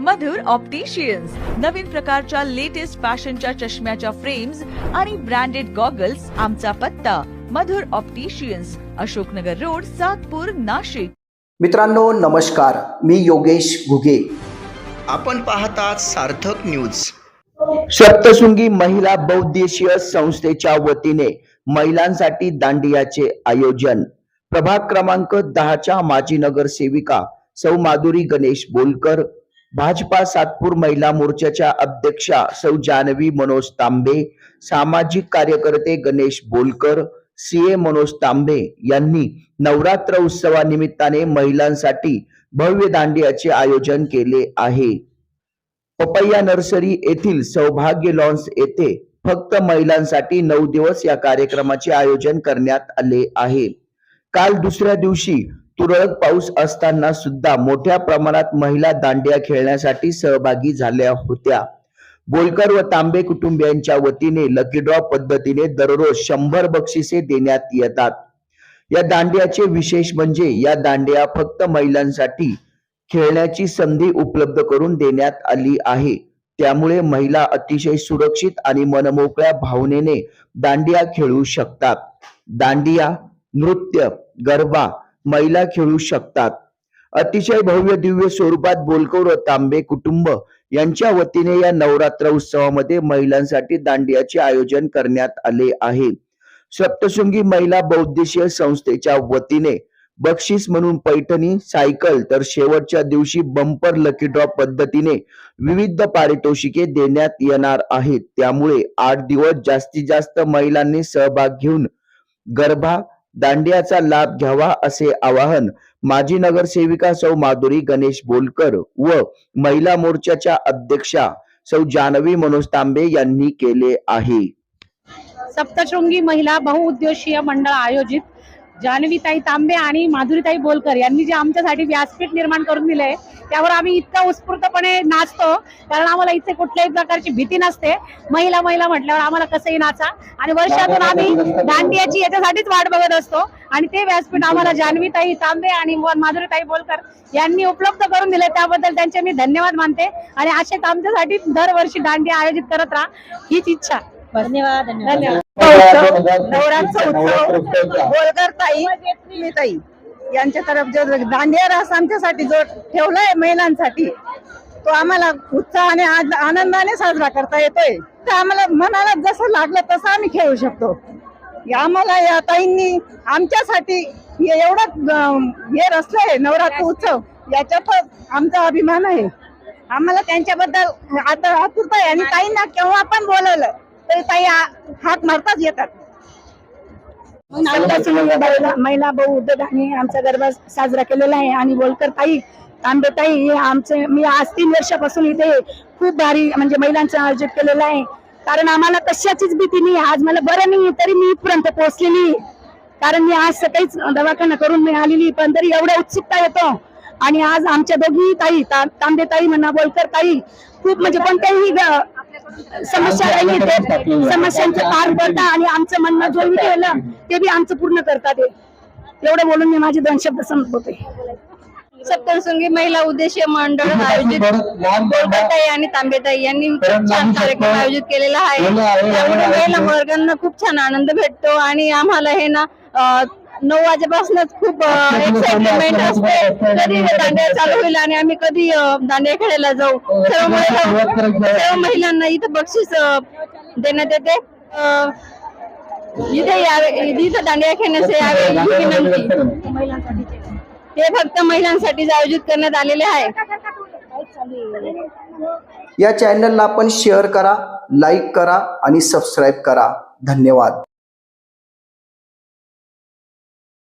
मधुर opticians नवीन प्रकारच्या latest फॅशनच्या चष्म्याच्या फ्रेम्स आणि ब्रँडेड गॉगल्स आमचा पत्ता. Madhur opticians Ashoknagar road Satpur Nashik. मित्रांनो नमस्कार. मी योगेश घुगे. आपण पाहतात सार्थक न्यूज सप्तशृंगी महिला बहुद्देशीय संस्थेच्या वतीने महिलांसाठी दांडियाचे आयोजन. प्रभाग क्रमांक दहाच्या माजी नगरसेविका सौ माधुरी गणेश बोलकर भाजपा सातपूर महिला मोर्चाच्या अध्यक्षा सौ जानवी मनोज तांबे सामाजिक कार्यकर्ते गणेश बोलकर सीए मनोज तांबे यांनी नवरात्र उत्सवानिमित्ताने महिलांसाठी भव्य दांडियाचे आयोजन केले आहे. पपैया नर्सरी येथील सौभाग्य लॉन्स येथे फक्त महिलांसाठी नऊ दिवस या कार्यक्रमाचे आयोजन करण्यात आले आहे. काल दुसऱ्या दिवशी तुरळक पाऊस असताना सुद्धा मोठ्या प्रमाणात महिला दांडिया खेळण्यासाठी सहभागी झाल्या होत्या. बोलकर व तांबे कुटुंबियांच्या वतीने लकी ड्रॉ पद्धतीने दररोज शंभर बक्षिसे देण्यात येतात. या दांडियाचे विशेष म्हणजे या दांडिया फक्त महिलांसाठी खेळण्याची संधी उपलब्ध करून देण्यात आली आहे. त्यामुळे महिला अतिशय सुरक्षित आणि मनमोकळ्या भावनेने दांडिया खेळू शकतात. दांडिया नृत्य गरबा महिला खेळू शकतात. अतिशय भव्य दिव्य स्वरूपात बोलकर तांबे कुटुंब यांच्या वतीने या नवरात्र उत्सवामध्ये महिलांसाठी दांडियाचे आयोजन करण्यात आले आहे. सप्तशृंगी महिला बौद्धिशीय संस्थेच्या वतीने बक्षीस म्हणून पैठणी सायकल तर शेवटच्या दिवशी बंपर लकी ड्रॉप पद्धतीने विविध पारितोषिके देण्यात येणार आहेत. त्यामुळे आठ दिवस जास्तीत जास्त महिलांनी सहभाग घेऊन गरबा दांडियाचा लाभ घ्यावा असे आवाहन माजी नगरसेविका सौ माधुरी गणेश बोलकर व महिला मोर्चाच्या अध्यक्षा सौ जानवी मनोज तांबे यांनी केले आहे. सप्तशृंगी महिला बहुउद्देशीय मंडळ आयोजित जानवीताई तांबे आणि माधुरीताई बोलकर यांनी जे आमच्यासाठी व्यासपीठ निर्माण करून दिले त्यावर आम्ही इतका उत्स्फूर्तपणे नाचतो. कारण आम्हाला इथे कुठल्याही प्रकारची भीती नसते. महिला महिला म्हटल्यावर आम्हाला कसंही नाचा. आणि वर्षातून आम्ही दांडियाची याच्यासाठीच वाट बघत असतो. आणि ते व्यासपीठ आम्हाला जान्हवीताई तांबे आणि माधुरीताई बोलकर यांनी उपलब्ध करून दिले. त्याबद्दल त्यांचे मी धन्यवाद मानते. आणि असेच आमच्यासाठी दरवर्षी दांडिया आयोजित करत राहा. हीच इच्छा. धन्यवाद धन्यवाद. नवरात्र उत्सव. बोलकर ताई मी ताई. यांच्या तरफ जो दांडिया रास आमच्यासाठी जो ठेवलाय महिलांसाठी तो आम्हाला उत्साहाने आनंदाने साजरा करता येतोय. तर आम्हाला मनाला जसं लागलं तसं आम्ही खेळू शकतो. आम्हाला या ताईंनी आमच्यासाठी हे एवढं हे रचलंय नवरात्र उत्सव याच्यात आमचा अभिमान आहे. आम्हाला त्यांच्याबद्दल आता आतुरता आहे. आणि ताईंना केव्हा पण बोलवलं तरी ताई हाक मारताच येतात. महिला महिला बहु आणि आमचा गरबा साजरा केलेला आहे. आणि बोलकर ताई तांबेताई हे आमचे मी आज तीन वर्षापासून इथे खूप भारी म्हणजे महिलांचं आयोजित केलेलं आहे. कारण आम्हाला कशाचीच भीती नाही. आज मला बरं नाही तरी मी इथपर्यंत पोहोचलेली कारण मी आज सकाळीच दवाखाना करून मी आलेली पण तरी एवढं उत्सुकता येतो. आणि आज आमच्या दोघी ताई तांबेताई तांबे ताई म्हणा बोलकर ताई खूप म्हणजे कोणत्याही ग- समस्या राहिली ते समस्यांचं पार पडता आणि आमचं म्हणणं जो मी केलं ते बी आमचं पूर्ण करतात. एवढं बोलून मी माझे दोन शब्द संपवते. सप्तशृंगी महिला उद्देशीय मंडळ आयोजित बोलकरताई आणि तांबेताई यांनी खूप छान कार्यक्रम आयोजित केलेला आहे. त्यामुळे महिला वर्गांना खूप छान आनंद भेटतो आणि आम्हाला हे ना नऊ वाजेपासूनच खूप एक्साइटमेंट असते. कधी हे दांडिया चालू होईल आणि आम्ही कधी अं, दांडिया खेळायला जाऊ. सर्व महिला सर्व महिलांना इथं बक्षीस देण्यात येते. इथे यावे इथं दांडिया खेळण्याचे यावे ही विनंती. हे फक्त महिलांसाठी आयोजित करण्यात आलेले आहे. या चॅनलला आपण शेअर करा लाईक करा आणि सबस्क्राईब करा. धन्यवाद.